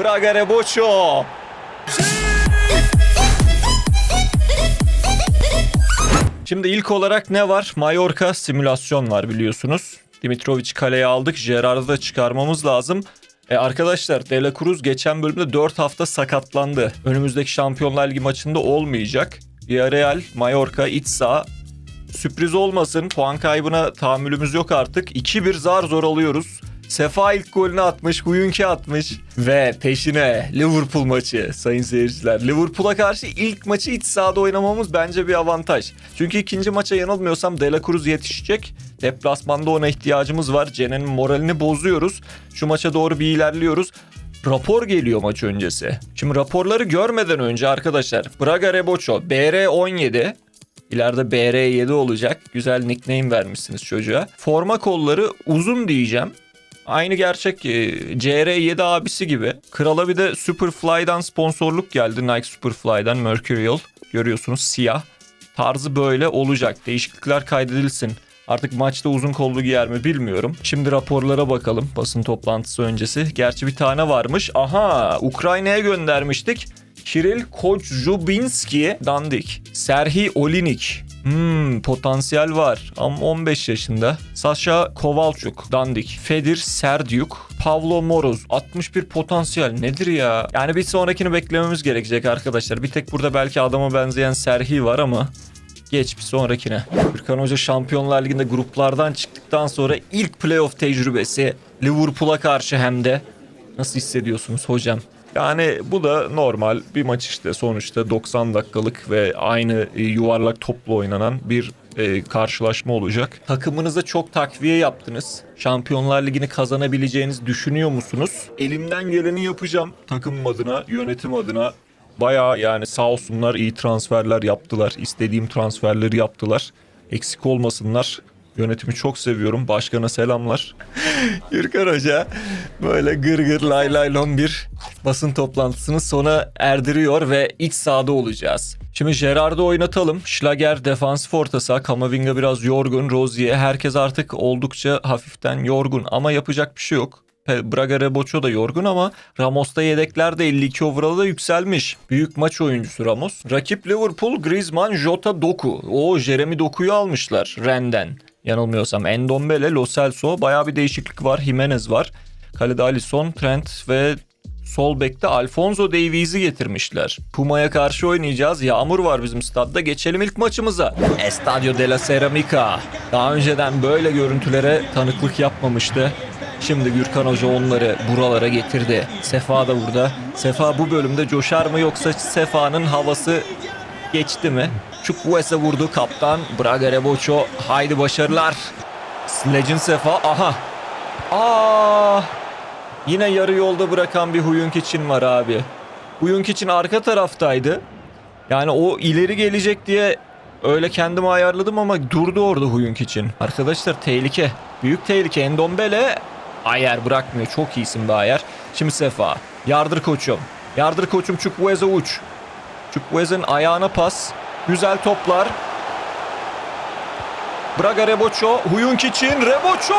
Braga Reboço. Şimdi ilk olarak ne var? Mallorca simülasyon var biliyorsunuz. Dimitrovic kaleye aldık. Gerard'ı da çıkarmamız lazım. E arkadaşlar De La Cruz geçen bölümde 4 hafta sakatlandı. Önümüzdeki Şampiyonlar Ligi maçında olmayacak. Villarreal, Mallorca, iç saha sürpriz olmasın. Puan kaybına tahammülümüz yok artık. 2-1 zar zor alıyoruz. Sefa ilk golünü atmış, Huyunki atmış. Ve peşine Liverpool maçı sayın seyirciler. Liverpool'a karşı ilk maçı iç sahada oynamamız bence bir avantaj. Çünkü ikinci maça yanılmıyorsam De La Cruz yetişecek. Deplasmanda ona ihtiyacımız var. Cene'nin moralini bozuyoruz. Şu maça doğru bir ilerliyoruz. Rapor geliyor maç öncesi. Şimdi raporları görmeden önce arkadaşlar Braga Reboço BR17 İleride BR7 olacak. Güzel nickname vermişsiniz çocuğa. Forma kolları uzun diyeceğim. Aynı gerçek e, CR7 abisi gibi. Krala bir de Superfly'dan sponsorluk geldi. Nike Superfly'dan Mercurial. Görüyorsunuz siyah. Tarzı böyle olacak. Değişiklikler kaydedilsin. Artık maçta uzun kollu giyer mi bilmiyorum. Şimdi raporlara bakalım basın toplantısı öncesi. Gerçi bir tane varmış. Aha Ukrayna'ya göndermiştik. Kiril Koçjubinski dandik. Serhi Olinik. Hmm, potansiyel var. Ama 15 yaşında. Sasha Kovalchuk dandik. Fedir Serdyuk. Pavlo Moroz 61 potansiyel nedir ya? Yani bir sonrakini beklememiz gerekecek arkadaşlar. Bir tek burada belki adama benzeyen Serhi var ama Geç bir sonrakine. Gürkan Hoca Şampiyonlar Ligi'nde gruplardan çıktıktan sonra ilk playoff tecrübesi Liverpool'a karşı hem de. Nasıl hissediyorsunuz hocam? Yani bu da normal bir maç işte sonuçta 90 dakikalık ve aynı e, yuvarlak topla oynanan bir e, karşılaşma olacak. Takımınıza çok takviye yaptınız. Şampiyonlar Ligi'ni kazanabileceğinizi düşünüyor musunuz? Elimden geleni yapacağım takım adına, yönetim adına. Baya yani sağ olsunlar iyi transferler yaptılar. İstediğim transferleri yaptılar. Eksik olmasınlar. Yönetimi çok seviyorum. Başkana selamlar. Gürkan Hoca böyle gır gır lay lay lon bir basın toplantısını sona erdiriyor ve iç sahada olacağız. Şimdi Gerard'ı oynatalım. Schlager defansif orta saha. Kamavinga biraz yorgun. Rozier herkes artık oldukça hafiften yorgun ama yapacak bir şey yok. Braga Reboço da yorgun ama Ramos'ta yedekler de 52 overall'a da yükselmiş. Büyük maç oyuncusu Ramos. Rakip Liverpool, Griezmann, Jota, Doku. O Jeremy Doku'yu almışlar Ren'den. Yanılmıyorsam Endombele, Lo Celso bayağı bir değişiklik var. Jimenez var. Kalede Alisson, Trent ve Sol bekte Alfonso Davies'i getirmişler. Puma'ya karşı oynayacağız. Yağmur var bizim stadda. Geçelim ilk maçımıza. Estadio de la Ceramica. Daha önceden böyle görüntülere tanıklık yapmamıştı. Şimdi Gürkan Hoca onları buralara getirdi. Sefa da burada. Sefa bu bölümde coşar mı yoksa Sefa'nın havası geçti mi? Chukwueze vurdu kaptan. Braga Reboço. Haydi başarılar. Legend Sefa. Aha. Aa! Yine yarı yolda bırakan bir Huyunk için var abi. Huyunk için arka taraftaydı. Yani o ileri gelecek diye öyle kendimi ayarladım ama durdu orada Huyunk için. Arkadaşlar tehlike. Büyük tehlike. Endombele Ayer bırakmıyor. Çok iyisin be Ayer. Şimdi Sefa. Yardır koçum. Yardır koçum Chukwueze uç. Chukwueze'nin ayağına pas. Güzel toplar. Braga Reboço, Huyunk için Reboço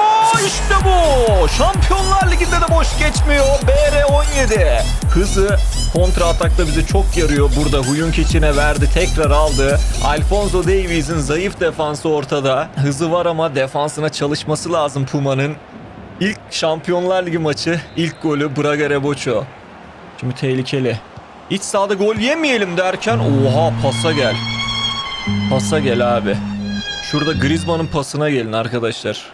işte bu. Şampiyonlar Ligi'nde de boş geçmiyor. BR17. Hızı kontra atakta bize çok yarıyor. Burada Huyunk içine verdi, tekrar aldı. Alfonso Davies'in zayıf defansı ortada. Hızı var ama defansına çalışması lazım Puma'nın. İlk Şampiyonlar Ligi maçı, ilk golü Braga Reboço. Şimdi tehlikeli. İç sahada gol yemeyelim derken oha pasa gel. Pasa gel abi. Şurada Griezmann'ın pasına gelin arkadaşlar.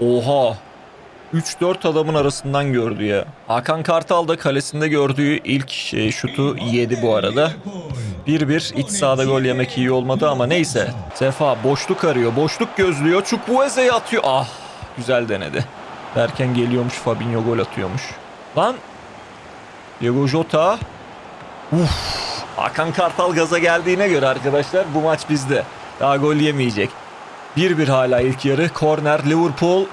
Oha. 3-4 adamın arasından gördü ya. Hakan Kartal da kalesinde gördüğü ilk şey, şutu yedi bu arada. 1-1 iç sahada gol yemek iyi olmadı ama neyse. Sefa boşluk arıyor. Boşluk gözlüyor. Chukwueze'ye atıyor. Ah güzel denedi. Derken geliyormuş Fabinho gol atıyormuş. Lan. Diego Jota. Uf. Hakan Kartal gaza geldiğine göre arkadaşlar bu maç bizde. Daha gol yemeyecek. 1-1 hala ilk yarı. Korner Liverpool.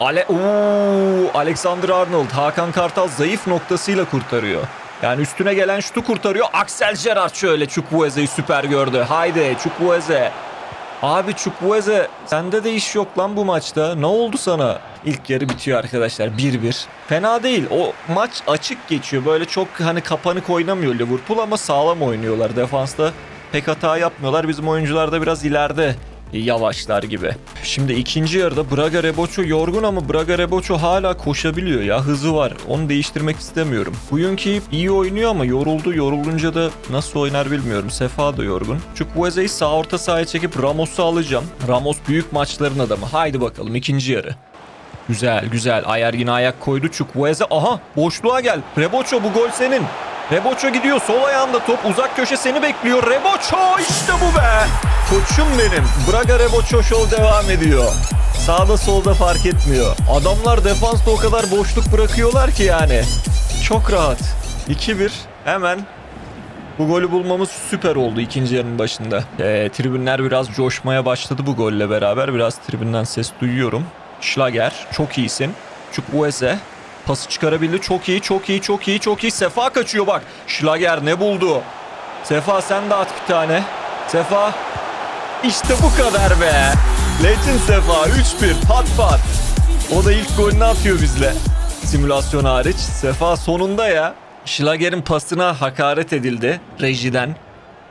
Ale Oo, Alexander Arnold Hakan Kartal zayıf noktasıyla kurtarıyor. Yani üstüne gelen şutu kurtarıyor. Axel Gerrard şöyle Chukwueze'yi süper gördü. Haydi Chukwueze. Abi Chukwueze sende de iş yok lan bu maçta. Ne oldu sana? İlk yarı bitiyor arkadaşlar 1-1. Fena değil. O maç açık geçiyor. Böyle çok hani kapanık oynamıyor Liverpool ama sağlam oynuyorlar. Defansta pek hata yapmıyorlar. Bizim oyuncular da biraz ileride yavaşlar gibi. Şimdi ikinci yarıda Braga Reboço yorgun ama Braga Reboço hala koşabiliyor ya. Hızı var. Onu değiştirmek istemiyorum. Bugünkü iyi oynuyor ama yoruldu. Yorulunca da nasıl oynar bilmiyorum. Sefa da yorgun. Chukwueze'yi sağ orta sahaya çekip Ramos'u alacağım. Ramos büyük maçların adamı. Haydi bakalım ikinci yarı. Güzel güzel. Ayer yine ayak koydu. Chukwueze. Aha boşluğa gel. Reboço bu gol senin. Reboço gidiyor. Sol ayağında top. Uzak köşe seni bekliyor. Reboço işte bu be. Koçum benim. Braga Reboço show devam ediyor. Sağda solda fark etmiyor. Adamlar defansta o kadar boşluk bırakıyorlar ki yani. Çok rahat. 2-1 hemen bu golü bulmamız süper oldu ikinci yarının başında. Ee, tribünler biraz coşmaya başladı bu golle beraber. Biraz tribünden ses duyuyorum. Schlager çok iyisin. Chukwueze pası çıkarabildi. Çok iyi, çok iyi, çok iyi, çok iyi. Sefa kaçıyor bak. Schlager ne buldu? Sefa sen de at bir tane. Sefa işte bu kadar be. Legend Sefa 3-1 pat pat. O da ilk golünü atıyor bizle. Simülasyon hariç. Sefa sonunda ya. Schlager'in pasına hakaret edildi rejiden.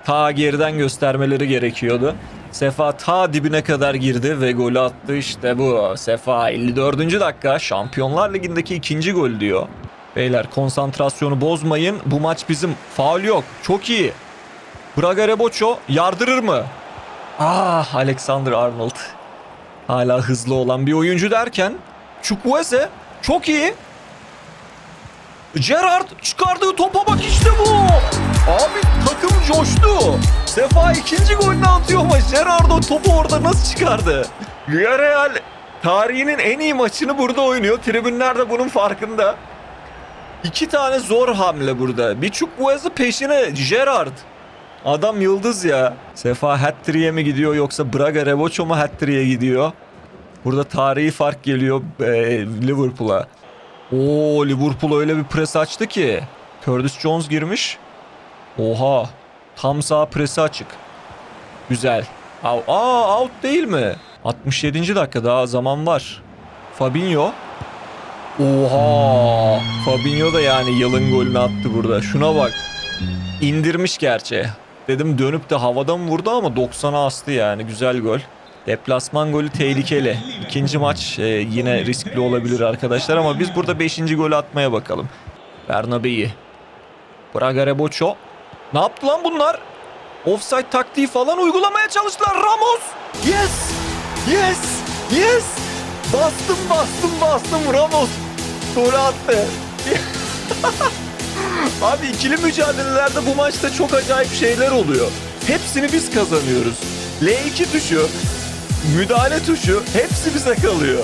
Ta geriden göstermeleri gerekiyordu. Sefa ta dibine kadar girdi ve golü attı işte bu. Sefa 54. dakika Şampiyonlar Ligi'ndeki ikinci gol diyor. Beyler konsantrasyonu bozmayın. Bu maç bizim. Faul yok. Çok iyi. Braga Reboço yardırır mı? Ah Alexander Arnold. Hala hızlı olan bir oyuncu derken Chukwueze çok iyi. Gerrard çıkardığı topa bak işte bu. Abi takım coştu. Sefa ikinci golünü atıyor ama Gerrard o topu orada nasıl çıkardı? Villarreal tarihinin en iyi maçını burada oynuyor. Tribünler de bunun farkında. İki tane zor hamle burada. Bir Chukwueze peşine Gerrard. Adam yıldız ya. Sefa hat-trick'e mi gidiyor yoksa Braga Reboço mu hat-trick'e gidiyor? Burada tarihi fark geliyor e, Liverpool'a. Oo Liverpool öyle bir pres açtı ki. Curtis Jones girmiş. Oha. Tam sağ presi açık. Güzel. Aa, aa out değil mi? 67. dakika daha zaman var. Fabinho. Oha. Fabinho da yani yılın golünü attı burada. Şuna bak. İndirmiş gerçi. Dedim dönüp de havadan vurdu ama 90'a astı yani. Güzel gol. Deplasman golü tehlikeli. İkinci maç e, yine riskli olabilir arkadaşlar ama biz burada 5. golü atmaya bakalım. Bernabei. Braga Reboço. Ne yaptı lan bunlar? Offside taktiği falan uygulamaya çalıştılar. Ramos. Yes. Yes. Yes. Bastım bastım bastım Ramos. Gol attı. Abi ikili mücadelelerde bu maçta çok acayip şeyler oluyor. Hepsini biz kazanıyoruz. L2 tuşu, müdahale tuşu hepsi bize kalıyor.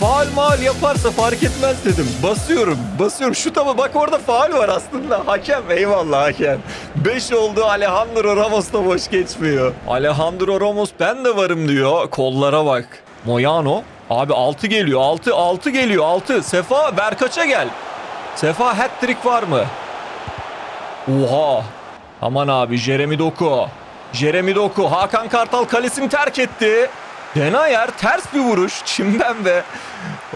Faal mal yaparsa fark etmez dedim. Basıyorum, basıyorum. Şu taba bak orada faal var aslında. Hakem eyvallah hakem. 5 oldu Alejandro Ramos da boş geçmiyor. Alejandro Ramos ben de varım diyor. Kollara bak. Moyano. Abi 6 geliyor. 6 6 geliyor. 6. Sefa Berkaç'a gel. Sefa hat-trick var mı? Oha. Aman abi Jeremy Doku. Jeremy Doku. Hakan Kartal kalesini terk etti. Denayer ters bir vuruş. Çimden be.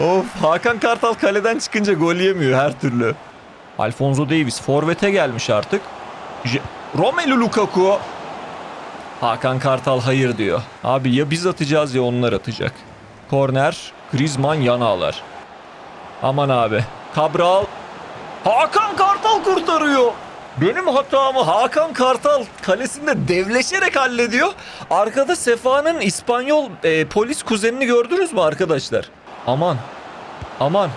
Of Hakan Kartal kaleden çıkınca gol yemiyor her türlü. Alfonso Davis forvete gelmiş artık. Je- Romelu Lukaku. Hakan Kartal hayır diyor. Abi ya biz atacağız ya onlar atacak. Korner. Griezmann yana alar. Aman abi. Cabral. Hakan Kartal kurtarıyor. Benim hatamı Hakan Kartal kalesinde devleşerek hallediyor. Arkada Sefa'nın İspanyol e, polis kuzenini gördünüz mü arkadaşlar? Aman. Aman.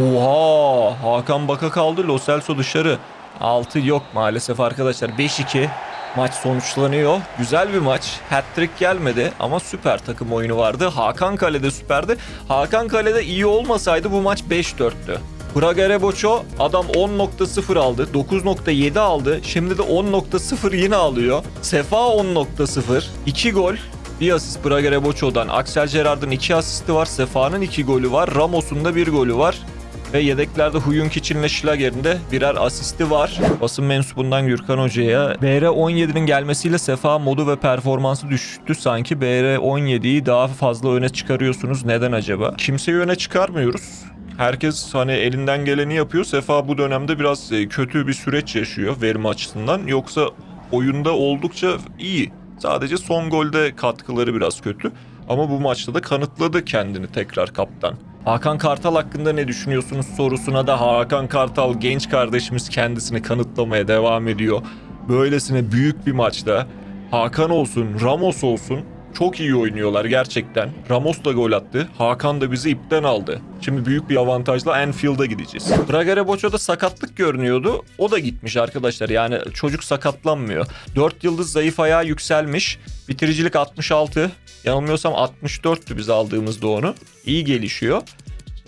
Oha. Hakan Baka kaldı. Lo Celso dışarı. 6 yok maalesef arkadaşlar. 5-2. Maç sonuçlanıyor. Güzel bir maç. Hat-trick gelmedi ama süper takım oyunu vardı. Hakan Kale'de süperdi. Hakan Kale'de iyi olmasaydı bu maç 5-4'tü. Braga Reboço adam 10.0 aldı. 9.7 aldı. Şimdi de 10.0 yine alıyor. Sefa 10.0. 2 gol. Bir asist Braga Reboço'dan. Axel Gerard'ın 2 asisti var. Sefa'nın 2 golü var. Ramos'un da 1 golü var. Ve yedeklerde Huyun Kiçin'le Schlager'in de birer asisti var. Basın mensubundan Gürkan Hoca'ya BR17'nin gelmesiyle sefa modu ve performansı düştü. Sanki BR17'yi daha fazla öne çıkarıyorsunuz. Neden acaba? Kimseyi öne çıkarmıyoruz. Herkes hani elinden geleni yapıyor. Sefa bu dönemde biraz e, kötü bir süreç yaşıyor verim açısından. Yoksa oyunda oldukça iyi. Sadece son golde katkıları biraz kötü. Ama bu maçta da kanıtladı kendini tekrar kaptan. Hakan Kartal hakkında ne düşünüyorsunuz sorusuna da Hakan Kartal genç kardeşimiz kendisini kanıtlamaya devam ediyor. Böylesine büyük bir maçta Hakan olsun, Ramos olsun çok iyi oynuyorlar gerçekten. Ramos da gol attı. Hakan da bizi ipten aldı. Şimdi büyük bir avantajla Anfield'a gideceğiz. Braga Reboço'da sakatlık görünüyordu. O da gitmiş arkadaşlar. Yani çocuk sakatlanmıyor. 4 yıldız zayıf ayağı yükselmiş. Bitiricilik 66. Yanılmıyorsam 64'tü biz aldığımızda onu. İyi gelişiyor.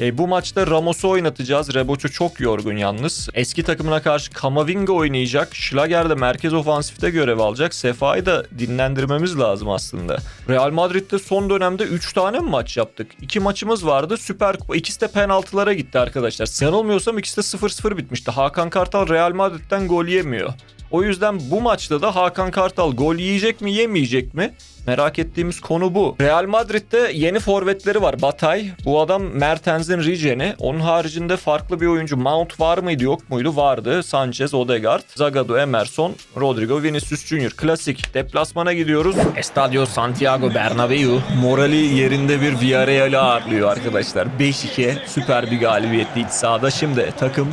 E, bu maçta Ramos'u oynatacağız. Reboço çok yorgun yalnız. Eski takımına karşı Kamavinga oynayacak. Schlager de merkez ofansifte görev alacak. Sefa'yı da dinlendirmemiz lazım aslında. Real Madrid'de son dönemde 3 tane mi maç yaptık? 2 maçımız vardı. Süper Kupa. İkisi de penaltılara gitti arkadaşlar. Yanılmıyorsam ikisi de 0-0 bitmişti. Hakan Kartal Real Madrid'den gol yemiyor. O yüzden bu maçta da Hakan Kartal gol yiyecek mi yemeyecek mi? Merak ettiğimiz konu bu. Real Madrid'de yeni forvetleri var. Batay. Bu adam Mertens'in Rijen'i. Onun haricinde farklı bir oyuncu. Mount var mıydı yok muydu? Vardı. Sanchez, Odegaard, Zagadou, Emerson, Rodrigo, Vinicius Junior. Klasik. Deplasmana gidiyoruz. Estadio Santiago Bernabeu. Morali yerinde bir Villarreal'i ağırlıyor arkadaşlar. 5-2 süper bir galibiyetli iç sahada. Şimdi takım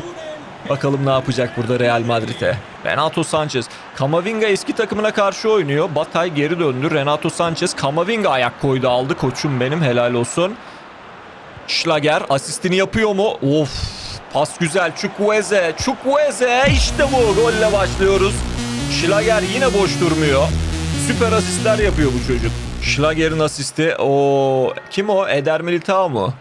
Bakalım ne yapacak burada Real Madrid'e. Renato Sanchez. Kamavinga eski takımına karşı oynuyor. Batay geri döndü. Renato Sanchez. Kamavinga ayak koydu aldı. Koçum benim helal olsun. Schlager asistini yapıyor mu? Of. Pas güzel. Chukwueze. Chukwueze. İşte bu. Golle başlıyoruz. Schlager yine boş durmuyor. Süper asistler yapıyor bu çocuk. Schlager'in asisti. O kim o? Eder Militao mu?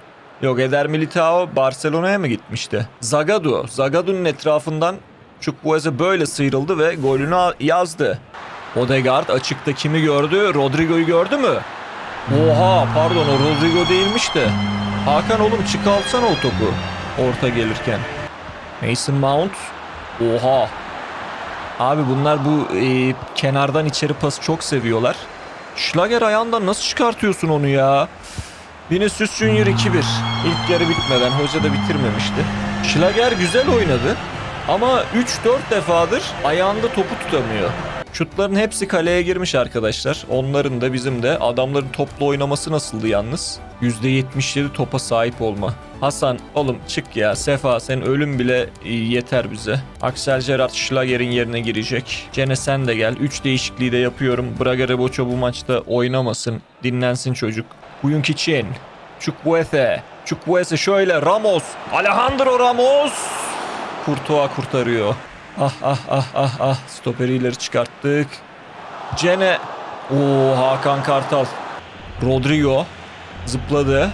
Yok Eder Militao Barcelona'ya mı gitmişti? Zagadou. Zagadou'nun etrafından Chukwueze böyle sıyrıldı ve golünü yazdı. Odegaard açıkta kimi gördü? Rodrigo'yu gördü mü? Oha pardon o Rodrigo değilmiş de. Hakan oğlum çık alsana o topu orta gelirken. Mason Mount. Oha. Abi bunlar bu e, kenardan içeri pası çok seviyorlar. Schlager ayağından nasıl çıkartıyorsun onu ya? Vinicius Junior 2-1. İlk yarı bitmeden hoca da bitirmemişti. Schlager güzel oynadı ama 3-4 defadır ayağında topu tutamıyor. Şutların hepsi kaleye girmiş arkadaşlar. Onların da bizim de adamların topla oynaması nasıldı yalnız? %77 topa sahip olma. Hasan oğlum çık ya Sefa sen ölüm bile yeter bize. Axel Gerard Schlager'in yerine girecek. Cene sen de gel. 3 değişikliği de yapıyorum. Braga Reboço bu maçta oynamasın. Dinlensin çocuk. Huyun Kiçin. Chukwueze. Chukwueze şöyle Ramos. Alejandro Ramos. Kurtuğa kurtarıyor. Ah ah ah ah ah. Stoperi ileri çıkarttık. Cene. Oo Hakan Kartal. Rodrigo. Zıpladı.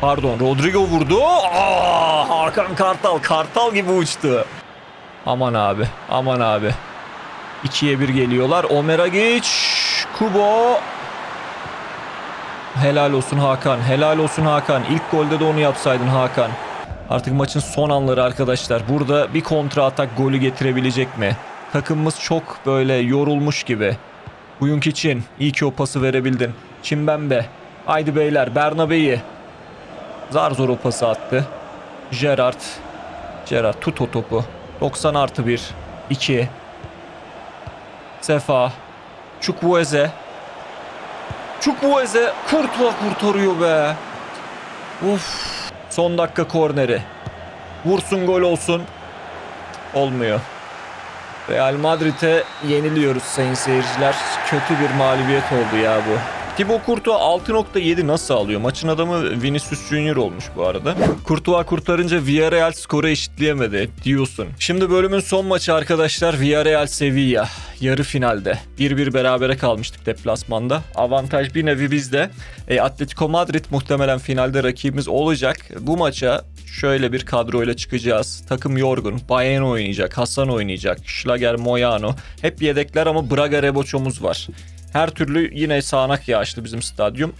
Pardon Rodrigo vurdu. Aa, Hakan Kartal. Kartal gibi uçtu. Aman abi. Aman abi. 2'ye 1 geliyorlar. Omer'a geç. Kubo. Helal olsun Hakan. Helal olsun Hakan. İlk golde de onu yapsaydın Hakan. Artık maçın son anları arkadaşlar. Burada bir kontra atak golü getirebilecek mi? Takımımız çok böyle yorulmuş gibi. Bugünkü için iyi ki o pası verebildin. Çimbembe. Haydi beyler Bernabé'yi. Zar zor o pası attı. Gerard. Gerard tut o topu. 90 artı 1. 2. Sefa. Chukwueze. Chukwueze kurtla kurtarıyor be. Uf. Son dakika korneri. Vursun gol olsun. Olmuyor. Real Madrid'e yeniliyoruz sayın seyirciler. Kötü bir mağlubiyet oldu ya bu. Thibaut Courtois 6.7 nasıl alıyor? Maçın adamı Vinicius Junior olmuş bu arada. Courtois kurtarınca Villarreal skoru eşitleyemedi diyorsun. Şimdi bölümün son maçı arkadaşlar Villarreal Sevilla. Yarı finalde. 1-1 berabere kalmıştık deplasmanda. Avantaj bir nevi bizde. E, Atletico Madrid muhtemelen finalde rakibimiz olacak. Bu maça şöyle bir kadroyla çıkacağız. Takım yorgun. Bayern oynayacak. Hasan oynayacak. Schlager, Moyano. Hep yedekler ama Braga Reboço'muz var. Her türlü yine sağanak yağışlı bizim stadyum.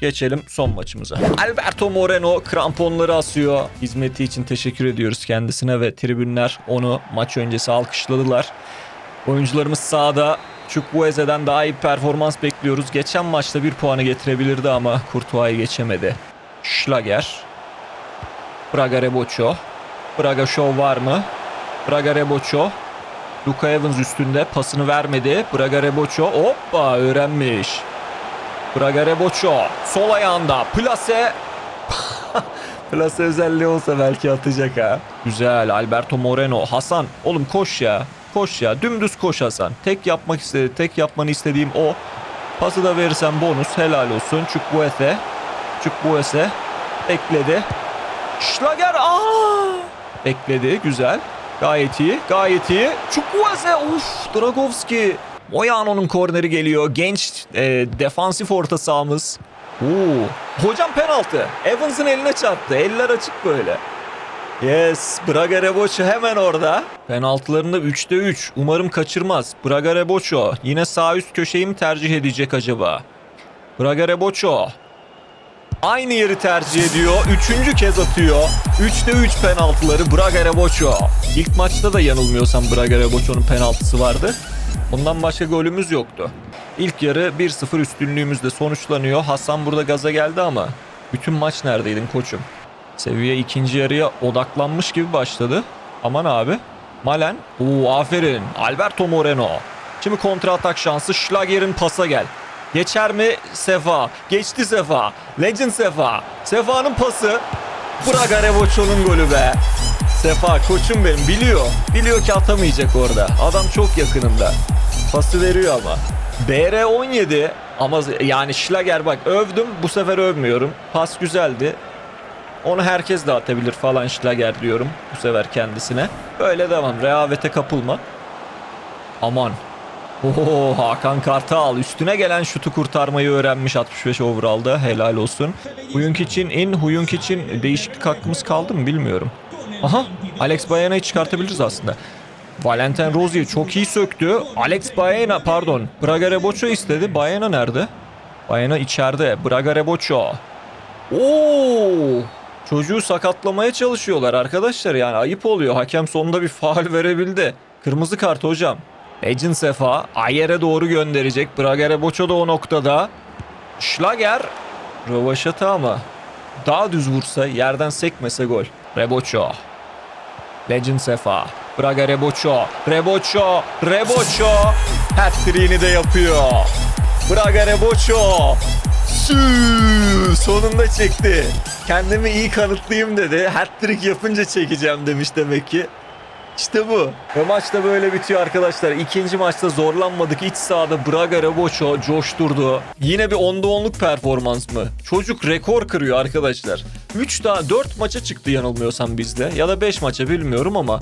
Geçelim son maçımıza. Alberto Moreno kramponları asıyor. Hizmeti için teşekkür ediyoruz kendisine ve tribünler onu maç öncesi alkışladılar. Oyuncularımız sahada Chukwueze'den daha iyi performans bekliyoruz. Geçen maçta bir puanı getirebilirdi ama Courtois'ı geçemedi. Schlager. Braga Rebocho. Braga Show var mı? Braga Rebocho. Luka Evans üstünde pasını vermedi. Braga Rebocho hoppa öğrenmiş. Braga Rebocho sol ayağında plase. plase özelliği olsa belki atacak ha. Güzel Alberto Moreno. Hasan oğlum koş ya. Koş ya dümdüz koş Hasan. Tek yapmak istedi. Tek yapmanı istediğim o. Pası da verirsen bonus helal olsun. Chukwueze. Chukwueze bekledi. Schlager aa! Bekledi güzel. Gayet iyi gayet iyi. Chukwueze uf Dragovski. Moyano'nun korneri geliyor. Genç e, defansif orta sahamız. Oo. Hocam penaltı. Evans'ın eline çarptı. Eller açık böyle. Yes. Braga Reboço hemen orada. Penaltılarında 3'te 3. Umarım kaçırmaz. Braga Reboço yine sağ üst köşeyi mi tercih edecek acaba? Braga Reboço. Aynı yeri tercih ediyor. Üçüncü kez atıyor. 3'te 3 penaltıları Braga Reboço. İlk maçta da yanılmıyorsam Braga Reboço'nun penaltısı vardı. Ondan başka golümüz yoktu. İlk yarı 1-0 üstünlüğümüzle sonuçlanıyor. Hasan burada gaza geldi ama bütün maç neredeydin koçum? Seviye ikinci yarıya odaklanmış gibi başladı. Aman abi. Malen. Oo aferin. Alberto Moreno. Şimdi kontra atak şansı. Schlager'in pasa gel. Geçer mi Sefa? Geçti Sefa. Legend Sefa. Sefa'nın pası. Braga Revoço'nun golü be. Sefa koçum benim biliyor. Biliyor ki atamayacak orada. Adam çok yakınında. Pası veriyor ama. BR 17 ama yani Schlager bak övdüm bu sefer övmüyorum. Pas güzeldi. Onu herkes de atabilir falan Schlager diyorum bu sefer kendisine. Böyle devam. Rehavete kapılma. Aman. Oo, Hakan Kartal üstüne gelen şutu kurtarmayı öğrenmiş 65 overall'da. Helal olsun. Huyunk için in, Huyunk için değişiklik hakkımız kaldı mı bilmiyorum. Aha Alex Bayana'yı çıkartabiliriz aslında. Valentin Rozier çok iyi söktü. Alex Baena pardon. Braga Reboço istedi. Baena nerede? Baena içeride. Braga Reboço. Oo! Çocuğu sakatlamaya çalışıyorlar arkadaşlar yani ayıp oluyor. Hakem sonunda bir faal verebildi. Kırmızı kart hocam. Legend Sefa Ayer'e doğru gönderecek. Braga Reboço da o noktada. Schlager. Rövaşata ama. Daha düz vursa yerden sekmese gol. Reboço. Legend Sefa. Braga Reboço. Reboço. Reboço. Hat-trick'ini de yapıyor. Braga Reboço. Sü sonunda çekti. Kendimi iyi kanıtlayayım dedi. Hat-trick yapınca çekeceğim demiş demek ki. İşte bu. Ve maç da böyle bitiyor arkadaşlar. İkinci maçta zorlanmadık. İç sahada Braga Reboço coşturdu. Yine bir onda onluk performans mı? Çocuk rekor kırıyor arkadaşlar. 3 daha 4 maça çıktı yanılmıyorsam bizde. Ya da 5 maça bilmiyorum ama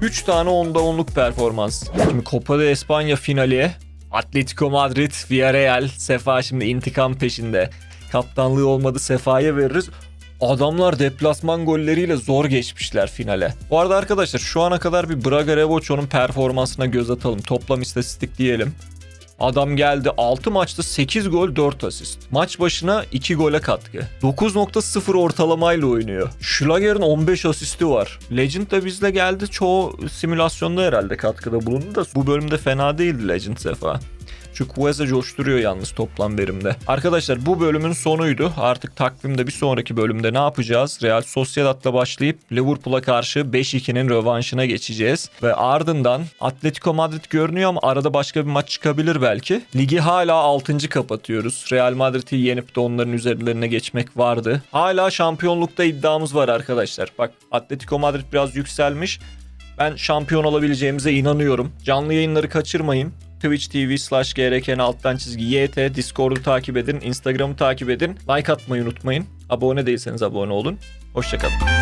3 tane onda onluk performans. Şimdi Copa de Espanya finali. Atletico Madrid, Villarreal. Sefa şimdi intikam peşinde. Kaptanlığı olmadı Sefa'ya veririz. Adamlar deplasman golleriyle zor geçmişler finale. Bu arada arkadaşlar şu ana kadar bir Braga Revoço'nun performansına göz atalım. Toplam istatistik diyelim. Adam geldi 6 maçta 8 gol 4 asist. Maç başına 2 gole katkı. 9.0 ortalamayla oynuyor. Schlager'in 15 asisti var. Legend de bizle geldi. Çoğu simülasyonda herhalde katkıda bulundu da bu bölümde fena değildi Legend Sefa. Chukwueze coşturuyor yalnız toplam verimde. Arkadaşlar bu bölümün sonuydu. Artık takvimde bir sonraki bölümde ne yapacağız? Real Sociedad'la başlayıp Liverpool'a karşı 5-2'nin rövanşına geçeceğiz. Ve ardından Atletico Madrid görünüyor ama arada başka bir maç çıkabilir belki. Ligi hala 6. kapatıyoruz. Real Madrid'i yenip de onların üzerlerine geçmek vardı. Hala şampiyonlukta iddiamız var arkadaşlar. Bak Atletico Madrid biraz yükselmiş. Ben şampiyon olabileceğimize inanıyorum. Canlı yayınları kaçırmayın. Twitch TV slash grkn alttan çizgi YT, Discord'u takip edin, Instagram'ı takip edin. Like atmayı unutmayın. Abone değilseniz abone olun. Hoşçakalın.